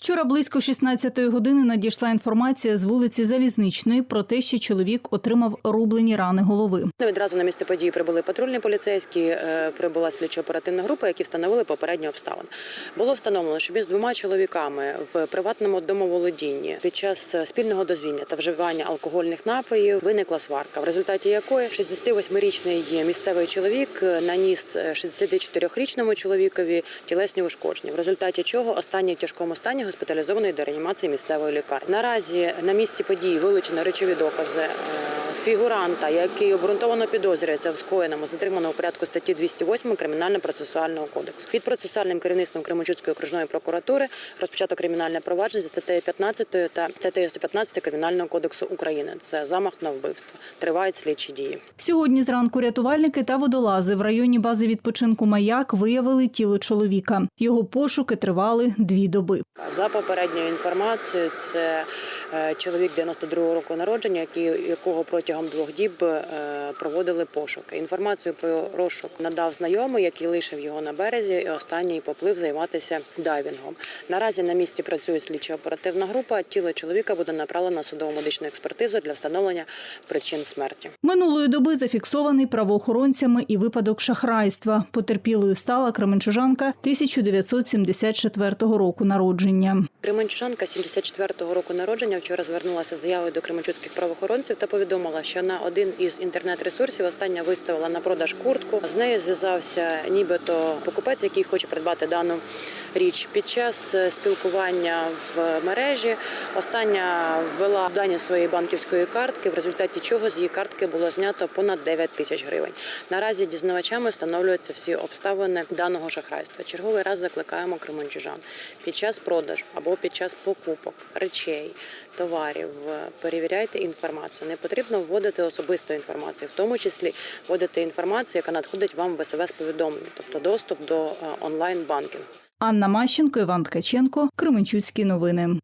Вчора близько 16-ї години надійшла інформація з вулиці Залізничної про те, що чоловік отримав рублені рани голови. Ну, Відразу на місце події прибули патрульні поліцейські, е, прибула слідчо-оперативна група, які встановили попередні обставини. Було встановлено, що між двома чоловіками в приватному домоволодінні під час е, спільного дозвілля та вживання алкогольних напоїв виникла сварка, в результаті якої 68-річний місцевий чоловік е, наніс е, 64-річному чоловікові тілесні ушкодження, в результаті чого останній в тяжкому стані госпіталізований до реанімації місцевої лікарні. Наразі на місці події вилучено речові докази. Фігуранта, який обґрунтовано підозрюється в скоєному, затримано у порядку статті 208 Кримінально-процесуального кодексу. Під процесуальним керівництвом Кременчуцької окружної прокуратури розпочато кримінальне провадження за статтею 15 та статтею 115 Кримінального кодексу України. Це замах на вбивство. Тривають слідчі дії. Сьогодні зранку рятувальники та водолази в районі бази відпочинку Маяк виявили тіло чоловіка. Його пошуки тривали дві доби. За попередньою інформацією, це чоловік 92-го року народження, якого протягом двох діб е, проводили пошуки. Інформацію про розшук надав знайомий, який лишив його на березі, і останній поплив займатися дайвінгом. Наразі на місці працює слідчо-оперативна група. Тіло чоловіка буде направлено на судово медичну експертизу для встановлення причин смерті. Минулої доби зафіксований правоохоронцями і випадок шахрайства. Потерпілою стала кременчужанка 1974 року народження. Кременчужанка 74-го року народження вчора звернулася з заявою до кременчуцьких правоохоронців та повідомила, що на один із інтернет-ресурсів остання виставила на продаж куртку. З нею зв'язався нібито покупець, який хоче придбати дану річ. Під час е, спілкування в мережі остання ввела дані своєї банківської картки, в результаті чого з її картки було знято понад 9 тисяч гривень. Наразі дізнавачами встановлюються всі обставини даного шахрайства. Черговий раз закликаємо кременчужан під час продажу або під час покупок речей, товарів е, перевіряйте інформацію. Не потрібно вводити особисту інформацію, в тому числі вводити інформацію, яка надходить вам в СМС повідомлення, тобто доступ до е, онлайн банкінгу. Анна Мащенко, Іван Ткаченко, Кременчуцькі новини.